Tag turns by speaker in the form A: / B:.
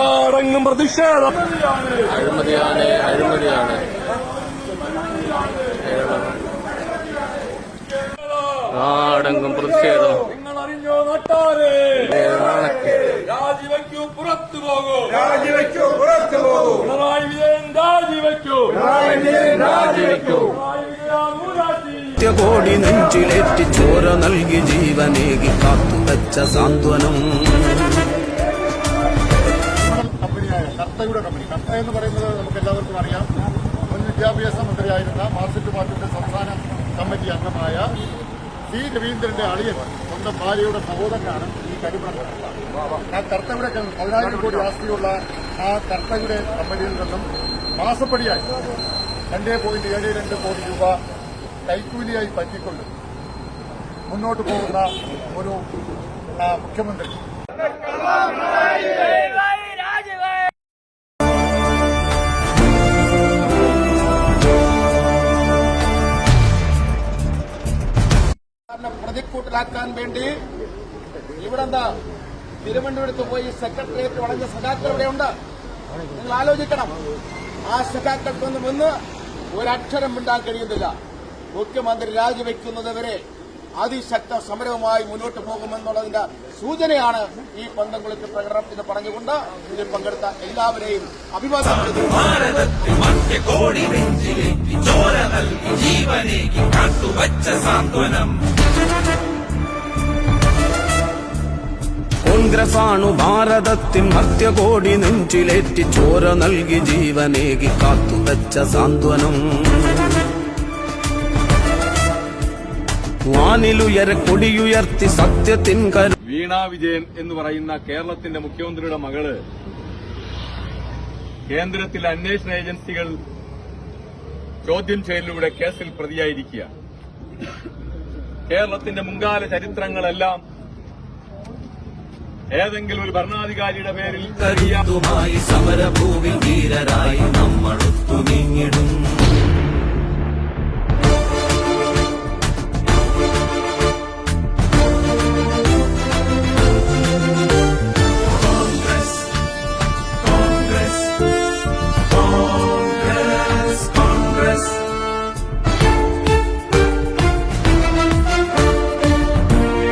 A: ആരെങ്കിലും പ്രതിഷേധം.
B: അഴിമതിയാണ് അഴിമതിയാണ്. ആടെങ്കും പ്രതിഷേധം.
A: നിങ്ങൾ അറിഞ്ഞോ രാജിവയ്ക്കൂ പുറത്തു പോകൂ.
C: രാജിവയ്ക്കൂ പുറത്തു പോകൂ.
A: പിണറായി വിജയൻ
C: രാജിവയ്ക്കൂ.
A: പിണറായി രാജിവയ്ക്കൂ.
D: കോടി നെഞ്ചിലേറ്റി ചോര നൽകി ജീവനേകി കാത്തു വെച്ച സാന്ത്വനം.
E: കമ്പനിയായ കർത്തയുടെ കമ്പനി. കർത്ത എന്ന് പറയുന്നത് നമുക്ക് എല്ലാവർക്കും അറിയാം. മുൻ വിദ്യാഭ്യാസ മന്ത്രിയായിരുന്ന മാർക്സിസ്റ്റ് പാർട്ടിയുടെ സംസ്ഥാന കമ്മിറ്റി അംഗമായ സി രവീന്ദ്രന്റെ അളിയൻ സ്വന്തം ഭാര്യയുടെ സഹോദരനാണ് ഈ കരിമണ ആ കർത്തയുടെ പതിനായിരം കോടി ആസ്തിയുള്ള ആ കർത്തയുടെ കമ്പനിയിൽ നിന്നും മാസപ്പടിയായി രണ്ടേ പോയിന്റ് ഏഴ് രണ്ട് കോടി രൂപ കൈക്കൂലിയായി പറ്റിക്കൊണ്ട് മുന്നോട്ട് പോകുന്ന ഒരു മുഖ്യമന്ത്രി.
F: പ്രതിക്കൂട്ടിലാക്കാൻ വേണ്ടി ഇവിടെ എന്താ തിരുവനന്തപുരത്ത് പോയി സെക്രട്ടേറിയറ്റ് വളഞ്ഞ സഖാക്കൾ ഇവിടെയുണ്ട്. നിങ്ങൾ ആലോചിക്കണം. ആ സഖാക്കൾക്കൊന്നും ഇന്ന് ഒരക്ഷരം മിണ്ടാൻ കഴിയുന്നില്ല. മുഖ്യമന്ത്രി രാജിവെക്കുന്നതുവരെ അതിശക്ത സമരവുമായി മുന്നോട്ട് പോകുമെന്നുള്ളതിന്റെ സൂചനയാണ് ഈ പന്തംകുളത്ത് പ്രകടനം എന്ന് പറഞ്ഞുകൊണ്ട് ഇതിൽ പങ്കെടുത്ത എല്ലാവരെയും അഭിവാദ്യം കോൺഗ്രസാണു
D: കോൺഗ്രസ് ആണു ഭാരതത്തിൻ മധ്യകോടി നെഞ്ചിലേറ്റി ചോര നൽകി ജീവനേകി കാത്തുവച്ച സാന്ത്വനം. വാനിലുയര കൊടിയുയർത്തി സത്യത്തിൻ കരു
G: വീണ വിജയൻ എന്ന് പറയുന്ന കേരളത്തിന്റെ മുഖ്യമന്ത്രിയുടെ മകൾ കേന്ദ്രത്തിലെ അന്വേഷണ ഏജൻസികൾ ചോദ്യം ചെയ്യലിലൂടെ കേസിൽ പ്രതിയായിരിക്കുക. കേരളത്തിന്റെ മുൻകാല ചരിത്രങ്ങളെല്ലാം ഏതെങ്കിലും ഒരു ഭരണാധികാരിയുടെ പേരിൽ
D: സമരഭൂമി ധീരരായി നമ്മൾ നീങ്ങിടും